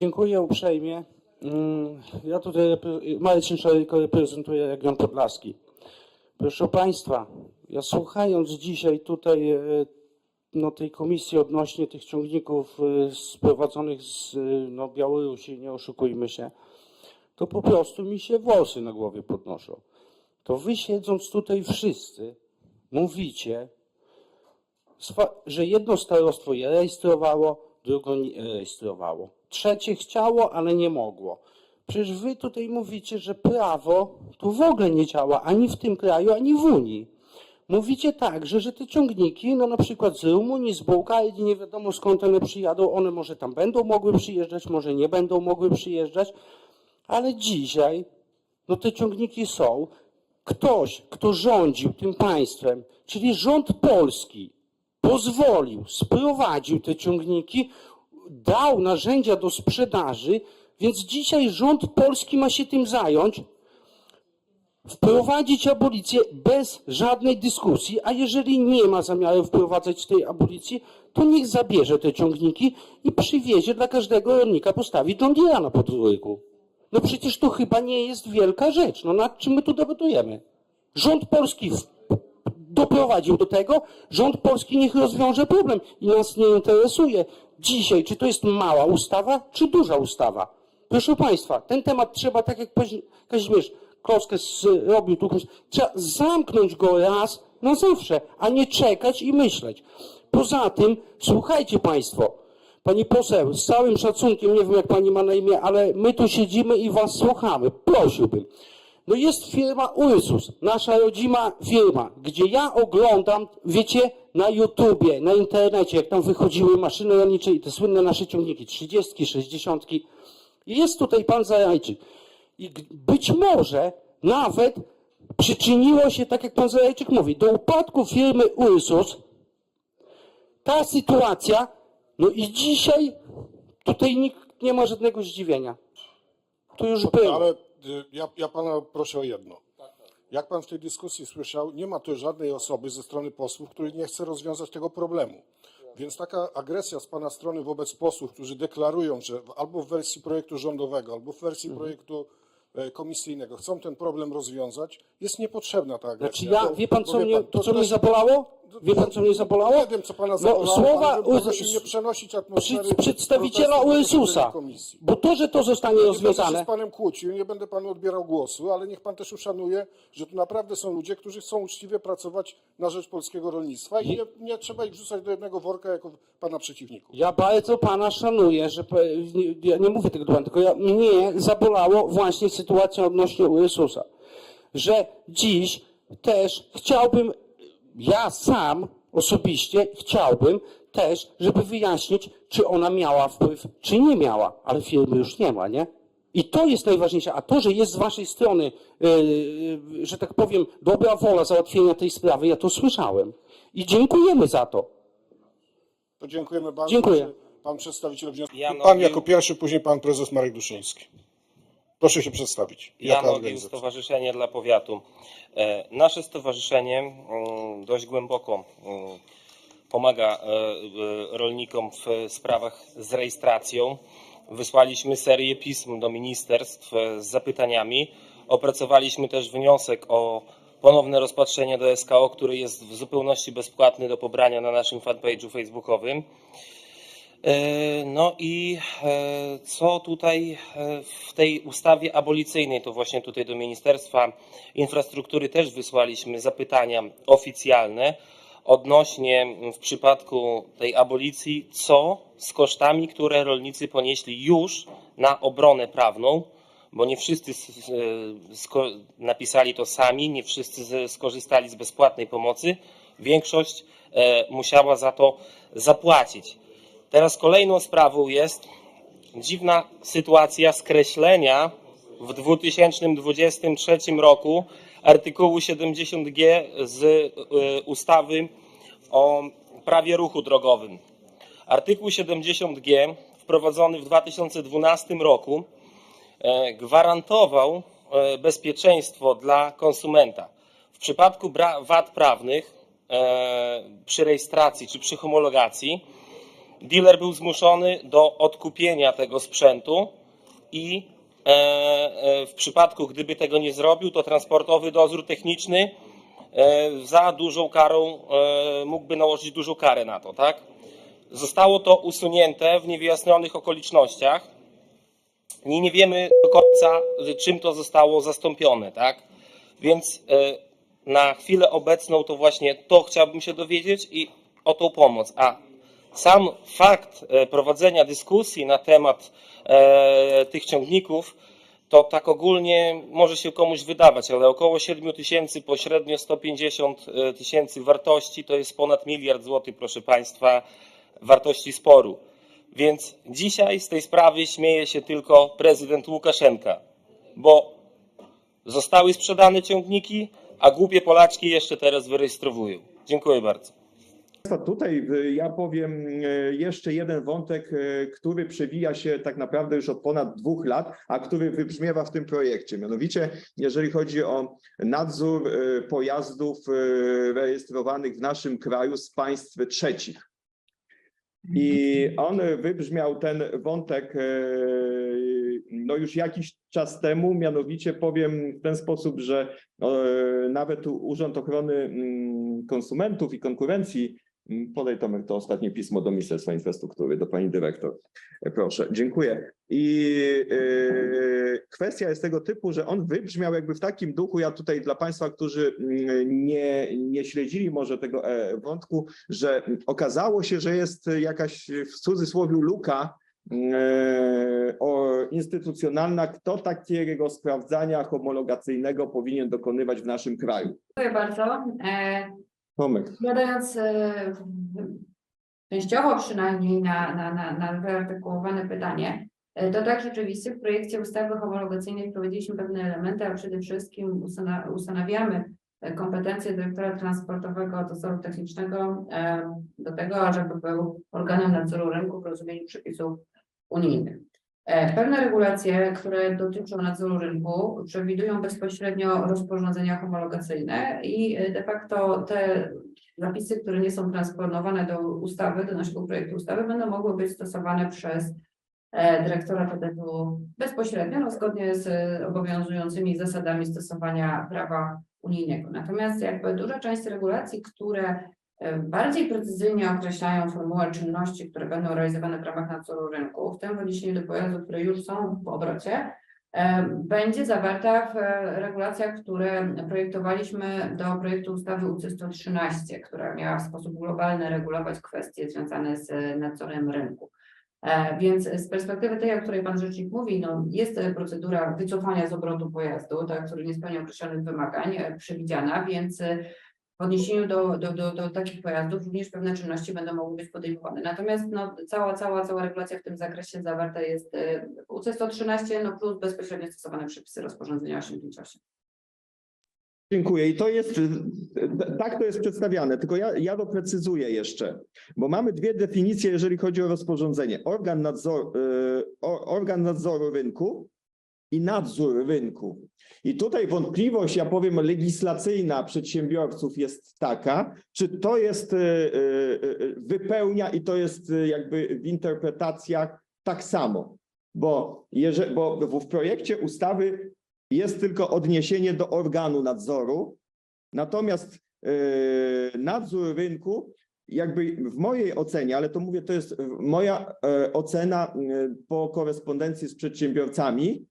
Dziękuję uprzejmie. Mm, Ja tutaj Marcin Szarejko reprezentuję region Podlaski. Proszę Państwa, ja słuchając dzisiaj tutaj e, no, tej komisji odnośnie tych ciągników e, sprowadzonych z e, no, Białorusi, nie oszukujmy się, to po prostu mi się włosy na głowie podnoszą. To wy siedząc tutaj wszyscy mówicie, że jedno starostwo je rejestrowało, drugie nie rejestrowało. Trzecie chciało, ale nie mogło. Przecież wy tutaj mówicie, że prawo tu w ogóle nie działa ani w tym kraju, ani w Unii. Mówicie także, że te ciągniki, no na przykład z Rumunii, z Bułgarii, nie wiadomo skąd one przyjadą, one może tam będą mogły przyjeżdżać, może nie będą mogły przyjeżdżać, ale dzisiaj, no te ciągniki są. Ktoś, kto rządził tym państwem, czyli rząd polski, pozwolił, sprowadził te ciągniki, dał narzędzia do sprzedaży, więc dzisiaj rząd polski ma się tym zająć, wprowadzić abolicję bez żadnej dyskusji, a jeżeli nie ma zamiaru wprowadzać tej abolicji, to niech zabierze te ciągniki i przywiezie dla każdego rolnika, postawi John na podwórku. No przecież to chyba nie jest wielka rzecz. No nad czym my tu debatujemy? Rząd polski doprowadził do tego, rząd polski niech rozwiąże problem i nas nie interesuje dzisiaj, czy to jest mała ustawa, czy duża ustawa. Proszę Państwa, ten temat trzeba, tak jak Kazi- Kazimierz Kloskę zrobił tu, trzeba zamknąć go raz na zawsze, a nie czekać i myśleć. Poza tym, słuchajcie Państwo, Pani poseł, z całym szacunkiem, nie wiem jak pani ma na imię, ale my tu siedzimy i was słuchamy. Prosiłbym. No jest firma Ursus, nasza rodzima firma, gdzie ja oglądam, wiecie, na YouTubie, na internecie, jak tam wychodziły maszyny rolnicze i te słynne nasze ciągniki, 30, 60. I jest tutaj pan Zarajczyk. I być może nawet przyczyniło się, tak jak pan Zarajczyk mówi, do upadku firmy Ursus, ta sytuacja, no i dzisiaj tutaj nikt nie ma żadnego zdziwienia. To już było. Ale ja, ja pana proszę o jedno. Jak pan w tej dyskusji słyszał, nie ma tu żadnej osoby ze strony posłów, który nie chce rozwiązać tego problemu. Więc taka agresja z pana strony wobec posłów, którzy deklarują, że albo w wersji projektu rządowego, albo w wersji Mhm. projektu e, komisyjnego chcą ten problem rozwiązać, jest niepotrzebna ta agresja. Znaczy ja, wie pan co mnie, to, co mnie zabolało? Wie pan co mnie zabolało? Nie wiem, co pana No, zabolało, słowa ale nie przenosić atmosfery przedstawiciela komisji. Bo to, że to zostanie Nie będę się rozwiązane, z panem kłócił, nie będę panu odbierał głosu, ale niech pan też uszanuje, że tu naprawdę są ludzie, którzy chcą uczciwie pracować na rzecz polskiego rolnictwa i nie, nie trzeba ich wrzucać do jednego worka jako pana przeciwników. Ja bardzo pana szanuję, że nie, ja nie mówię tego do pana, tylko ja, mnie zabolało właśnie sytuacja odnośnie Ursusa. Że dziś też chciałbym, ja sam osobiście chciałbym też, żeby wyjaśnić, czy ona miała wpływ, czy nie miała, ale firmy już nie ma, nie? I to jest najważniejsze. A to, że jest z waszej strony, yy, że tak powiem, dobra wola załatwienia tej sprawy, ja to słyszałem. I dziękujemy za to. To dziękujemy bardzo. Dziękuję. Pan przedstawiciel wniosku. Pan Ogił- jako pierwszy, później pan prezes Marek Duszyński. Proszę się przedstawić. Jan Ogił, organizacja? Stowarzyszenie dla Powiatu. E, Nasze stowarzyszenie mm, dość głęboko mm, pomaga e, e, rolnikom w sprawach z rejestracją. Wysłaliśmy serię pism do ministerstw z zapytaniami. Opracowaliśmy też wniosek o ponowne rozpatrzenie do SKO, który jest w zupełności bezpłatny do pobrania na naszym fanpage'u facebookowym. E, No i e, co tutaj e, w tej ustawie abolicyjnej, to właśnie tutaj do Ministerstwa Infrastruktury też wysłaliśmy zapytania oficjalne odnośnie w przypadku tej abolicji, co z kosztami, które rolnicy ponieśli już na obronę prawną, bo nie wszyscy napisali to sami, nie wszyscy skorzystali z bezpłatnej pomocy, większość musiała za to zapłacić. Teraz kolejną sprawą jest dziwna sytuacja skreślenia w 2023 roku artykułu 70g z y, ustawy o prawie ruchu drogowym. Artykuł 70g wprowadzony w 2012 roku e, gwarantował e, bezpieczeństwo dla konsumenta. W przypadku wad prawnych e, przy rejestracji czy przy homologacji dealer był zmuszony do odkupienia tego sprzętu i e, e, w przypadku, gdyby tego nie zrobił, to transportowy dozór techniczny e, za dużą karą mógłby nałożyć dużą karę na to, tak? Zostało to usunięte w niewyjaśnionych okolicznościach. I nie wiemy do końca, czym to zostało zastąpione, tak? Więc na chwilę obecną to właśnie to chciałbym się dowiedzieć i o tą pomoc. A sam fakt e, prowadzenia dyskusji na temat e, tych ciągników, to tak ogólnie może się komuś wydawać, ale około 7 tysięcy, pośrednio 150 e, tysięcy wartości to jest ponad miliard złotych, proszę Państwa, wartości sporu. Więc dzisiaj z tej sprawy śmieje się tylko prezydent Łukaszenka, bo zostały sprzedane ciągniki, a głupie Polaczki jeszcze teraz wyrejestrowują. Dziękuję bardzo. Tutaj y, ja powiem y, jeszcze jeden wątek, y, który przewija się tak naprawdę już od ponad dwóch lat, a który wybrzmiewa w tym projekcie. Mianowicie, jeżeli chodzi o nadzór pojazdów rejestrowanych w naszym kraju z państw trzecich. I on wybrzmiał ten wątek no już jakiś czas temu, mianowicie powiem w ten sposób, że nawet Urząd Ochrony mm, Konsumentów i Konkurencji, podaj Tomek to ostatnie pismo do Ministerstwa Infrastruktury, do pani dyrektor. Proszę, dziękuję. I e, kwestia jest tego typu, że on wybrzmiał jakby w takim duchu, ja tutaj dla państwa, którzy mm, nie, nie śledzili może tego e, wątku, że okazało się, że jest jakaś w cudzysłowie luka e, o, instytucjonalna, kto takiego sprawdzania homologacyjnego powinien dokonywać w naszym kraju. Dziękuję bardzo. Tomek. Odpowiadając e, częściowo przynajmniej na, na, na, na wyartykułowane pytanie, e, to tak rzeczywiście w projekcie ustawy homologacyjnej wprowadziliśmy pewne elementy, a przede wszystkim ustana- ustanawiamy e, kompetencje dyrektora transportowego dozoru technicznego e, do tego, żeby był organem nadzoru rynku w rozumieniu przepisów unijnych. E, Pewne regulacje, które dotyczą nadzoru rynku, przewidują bezpośrednio rozporządzenia homologacyjne i e, de facto te zapisy, które nie są transponowane do ustawy, do naszego projektu ustawy, będą mogły być stosowane przez e, dyrektora PDW bezpośrednio, no, zgodnie z obowiązującymi zasadami stosowania prawa unijnego. Natomiast jakby duża część regulacji, które bardziej precyzyjnie określają formułę czynności, które będą realizowane w ramach nadzoru rynku, w tym w odniesieniu do pojazdów, które już są w obrocie, e, będzie zawarta w e, regulacjach, które projektowaliśmy do projektu ustawy UC 113, która miała w sposób globalny regulować kwestie związane z e, nadzorem rynku. E, Więc z perspektywy tej, o której Pan Rzecznik mówi, no jest e, procedura wycofania z obrotu pojazdu, tak, który nie spełnia określonych wymagań e, przewidziana, więc e, w odniesieniu do, do, do, do takich pojazdów również pewne czynności będą mogły być podejmowane. Natomiast no, cała, cała, cała regulacja w tym zakresie zawarta jest w UC 113, no plus bezpośrednio stosowane przepisy rozporządzenia 858. Dziękuję. I to jest, tak to jest przedstawiane, tylko ja, ja doprecyzuję jeszcze, bo mamy dwie definicje, jeżeli chodzi o rozporządzenie. Organ, nadzor, y, organ nadzoru rynku i nadzór rynku. I tutaj wątpliwość, ja powiem, legislacyjna przedsiębiorców jest taka, czy to jest, y, y, y, wypełnia i to jest jakby w interpretacjach tak samo. Bo, jeżeli, bo w projekcie ustawy jest tylko odniesienie do organu nadzoru, natomiast e, nadzór rynku, jakby w mojej ocenie, ale to mówię, to jest moja e, ocena e, po korespondencji z przedsiębiorcami.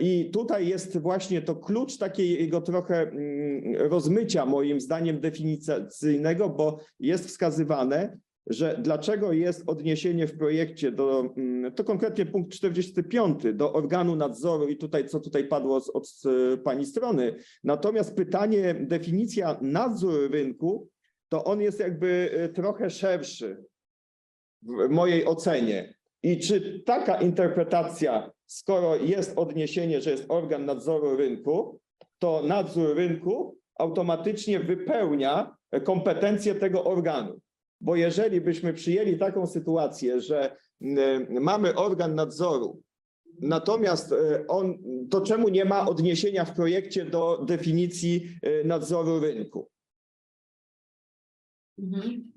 I tutaj jest właśnie to klucz takiego trochę mm, rozmycia, moim zdaniem, definicyjnego, bo jest wskazywane, że dlaczego jest odniesienie w projekcie do, mm, to konkretnie punkt 45, do organu nadzoru i tutaj, co tutaj padło z, od e, pani strony. Natomiast pytanie, definicja nadzór rynku, to on jest jakby e, trochę szerszy w mojej ocenie. I czy taka interpretacja, skoro jest odniesienie, że jest organ nadzoru rynku, to nadzór rynku automatycznie wypełnia kompetencje tego organu. Bo jeżeli byśmy przyjęli taką sytuację, że mm, mamy organ nadzoru, natomiast e, on, to czemu nie ma odniesienia w projekcie do definicji e, nadzoru rynku? Mhm.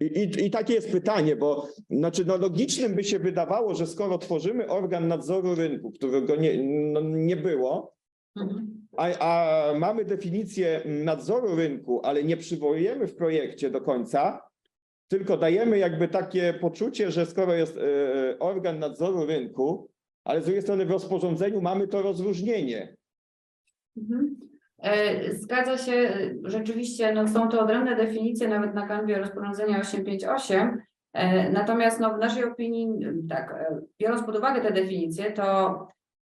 I, i, takie jest pytanie, bo znaczy no logicznym by się wydawało, że skoro tworzymy organ nadzoru rynku, którego nie, no, nie było, a, a mamy definicję nadzoru rynku, ale nie przywołujemy w projekcie do końca, tylko dajemy jakby takie poczucie, że skoro jest e, organ nadzoru rynku, ale z drugiej strony w rozporządzeniu mamy to rozróżnienie. Mhm. E, Zgadza się, e, rzeczywiście no, są to odrębne definicje nawet na kanwie rozporządzenia 858. E, Natomiast no, w naszej opinii, tak, biorąc pod uwagę te definicje, to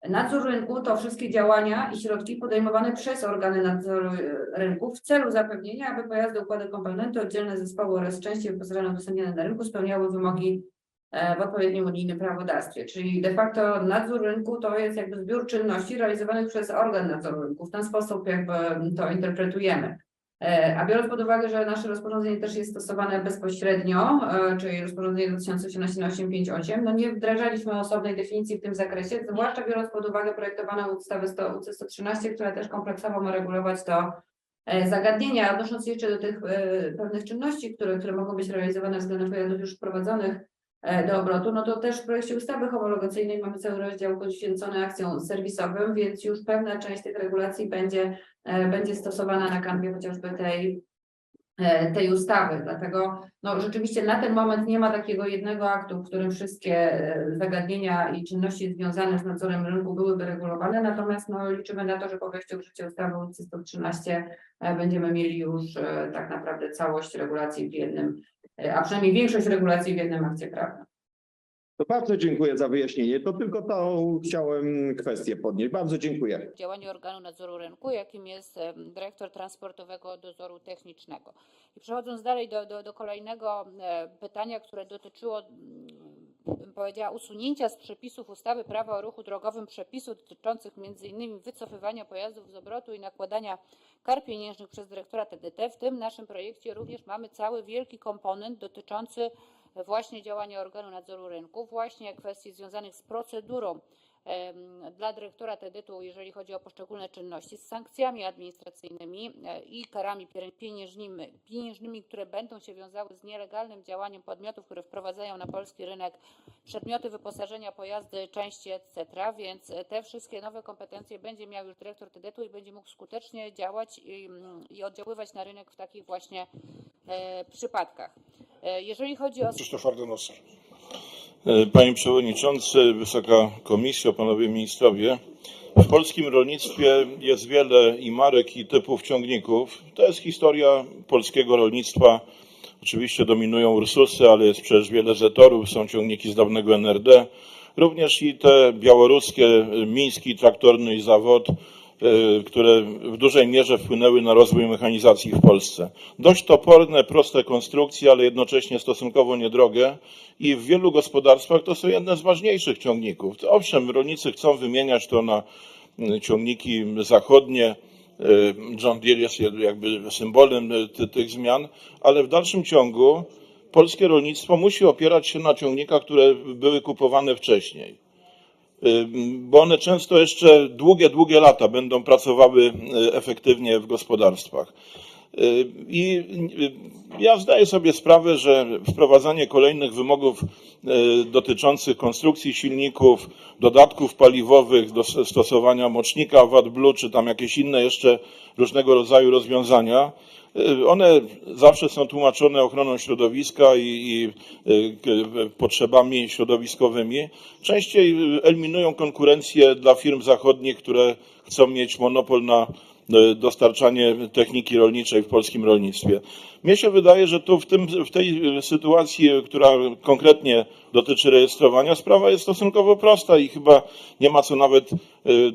nadzór rynku to wszystkie działania i środki podejmowane przez organy nadzoru rynku w celu zapewnienia, aby pojazdy, układy, komponenty, oddzielne zespoły oraz części wyposażone udostępniane na rynku spełniały wymogi w odpowiednim unijnym prawodawstwie. Czyli de facto nadzór rynku to jest jakby zbiór czynności realizowanych przez organ nadzoru rynku. W ten sposób jakby to interpretujemy. E, A biorąc pod uwagę, że nasze rozporządzenie też jest stosowane bezpośrednio, e, czyli rozporządzenie 2018-858, no nie wdrażaliśmy osobnej definicji w tym zakresie, zwłaszcza biorąc pod uwagę projektowaną ustawę 100 UC 113, która też kompleksowo ma regulować to e, zagadnienia. Odnosząc się jeszcze do tych e, pewnych czynności, które, które mogą być realizowane względem pojazdów już wprowadzonych e, do obrotu, no to też w projekcie ustawy homologacyjnej mamy cały rozdział poświęcony akcjom serwisowym, więc już pewna część tych regulacji będzie, e, będzie stosowana na kanwie chociażby tej, e, tej ustawy. Dlatego no, rzeczywiście na ten moment nie ma takiego jednego aktu, w którym wszystkie e, zagadnienia i czynności związane z nadzorem rynku byłyby regulowane, natomiast no, liczymy na to, że po wejściu w życie ustawy UC 113 e, będziemy mieli już e, tak naprawdę całość regulacji w jednym, e, a przynajmniej większość regulacji w jednym akcie prawnym. To bardzo dziękuję za wyjaśnienie. To tylko tą chciałem kwestię podnieść. Bardzo dziękuję. działaniu organu nadzoru rynku, jakim jest dyrektor transportowego dozoru technicznego. I przechodząc dalej do, do, do kolejnego e, pytania, które dotyczyło, mm, bym powiedziała, usunięcia z przepisów ustawy prawa o ruchu drogowym przepisów dotyczących m.in. wycofywania pojazdów z obrotu i nakładania kar pieniężnych przez dyrektora TDT. W tym naszym projekcie również mamy cały wielki komponent dotyczący właśnie działania organu nadzoru rynku, właśnie kwestii związanych z procedurą dla dyrektora TEDytu, jeżeli chodzi o poszczególne czynności, z sankcjami administracyjnymi e, i karami pieniężnymi, pieniężnymi, które będą się wiązały z nielegalnym działaniem podmiotów, które wprowadzają na polski rynek przedmioty wyposażenia, pojazdy, części, etc. Więc e, te wszystkie nowe kompetencje będzie miał już dyrektor TEDytu i będzie mógł skutecznie działać i, mm, i oddziaływać na rynek w takich właśnie e, przypadkach. E, Jeżeli chodzi o Krzysztof Ardenowski. E, Panie Przewodniczący, Wysoka Komisjo, Panowie Ministrowie. W polskim rolnictwie jest wiele i marek, i typów ciągników. To jest historia polskiego rolnictwa. Oczywiście dominują Ursusy, ale jest przecież wiele Zetorów, są ciągniki z dawnego NRD. Również i te białoruskie, e, Miński Traktorny i Zawod, które w dużej mierze wpłynęły na rozwój mechanizacji w Polsce. Dość toporne, proste konstrukcje, ale jednocześnie stosunkowo niedrogie i w wielu gospodarstwach to są jedne z ważniejszych ciągników. Owszem, rolnicy chcą wymieniać to na mm, ciągniki zachodnie. Y, John Deere jest jakby symbolem y, ty- tych zmian, ale w dalszym ciągu polskie rolnictwo musi opierać się na ciągnikach, które były kupowane wcześniej y, bo one często jeszcze długie, długie lata będą pracowały y, efektywnie w gospodarstwach. Y, I y, ja zdaję sobie sprawę, że wprowadzanie kolejnych wymogów y, dotyczących konstrukcji silników, dodatków paliwowych, do stosowania mocznika WAT-Blue, czy tam jakieś inne jeszcze różnego rodzaju rozwiązania, one zawsze są tłumaczone ochroną środowiska i, i potrzebami środowiskowymi. Częściej eliminują konkurencję dla firm zachodnich, które chcą mieć monopol na dostarczanie techniki rolniczej w polskim rolnictwie. Mnie się wydaje, że tu w, tym, w tej sytuacji, y, która konkretnie dotyczy rejestrowania, sprawa jest stosunkowo prosta i chyba nie ma co nawet y,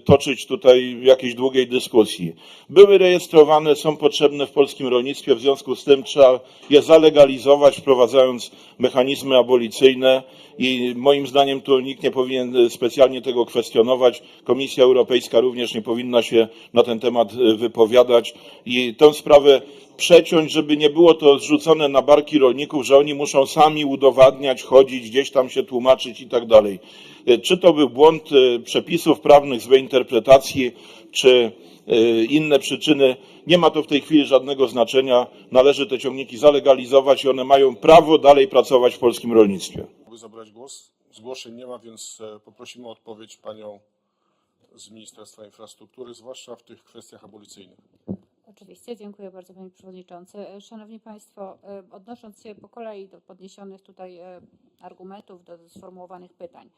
toczyć tutaj jakiejś długiej dyskusji. Były rejestrowane, są potrzebne w polskim rolnictwie, w związku z tym trzeba je zalegalizować, wprowadzając mechanizmy abolicyjne i moim zdaniem tu nikt nie powinien specjalnie tego kwestionować. Komisja Europejska również nie powinna się na ten temat e, wypowiadać i tę sprawę przeciąć, żeby nie było to zrzucone na barki rolników, że oni muszą sami udowadniać, chodzić, gdzieś tam się tłumaczyć i tak dalej. E, Czy to był błąd e, przepisów prawnych, złej interpretacji, czy e, inne przyczyny, nie ma to w tej chwili żadnego znaczenia. Należy te ciągniki zalegalizować i one mają prawo dalej pracować w polskim rolnictwie. By zabrać głos? Zgłoszeń nie ma, więc poprosimy o odpowiedź panią z Ministerstwa Infrastruktury, zwłaszcza w tych kwestiach abolicyjnych. Oczywiście, dziękuję bardzo Panie Przewodniczący. E, Szanowni Państwo, e, odnosząc się po kolei do podniesionych tutaj e, argumentów, do sformułowanych pytań.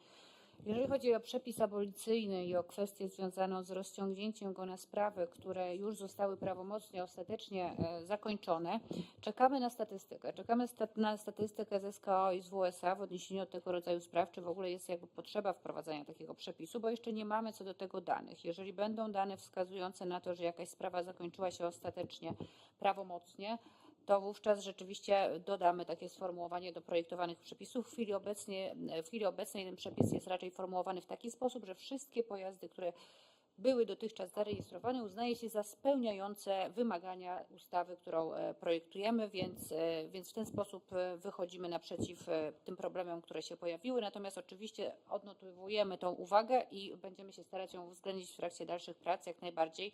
Jeżeli chodzi o przepis abolicyjny i o kwestię związaną z rozciągnięciem go na sprawy, które już zostały prawomocnie, ostatecznie e, zakończone, czekamy na statystykę. Czekamy na statystykę z SKO i z WSA w odniesieniu do tego rodzaju spraw, czy w ogóle jest jakby potrzeba wprowadzania takiego przepisu, bo jeszcze nie mamy co do tego danych. Jeżeli będą dane wskazujące na to, że jakaś sprawa zakończyła się ostatecznie prawomocnie, to wówczas rzeczywiście dodamy takie sformułowanie do projektowanych przepisów. W chwili, obecnie, w chwili obecnej ten przepis jest raczej formułowany w taki sposób, że wszystkie pojazdy, które były dotychczas zarejestrowane, uznaje się za spełniające wymagania ustawy, którą e, projektujemy, więc, e, więc w ten sposób e, wychodzimy naprzeciw tym problemom, które się pojawiły. Natomiast oczywiście odnotowujemy tą uwagę i będziemy się starać ją uwzględnić w trakcie dalszych prac jak najbardziej.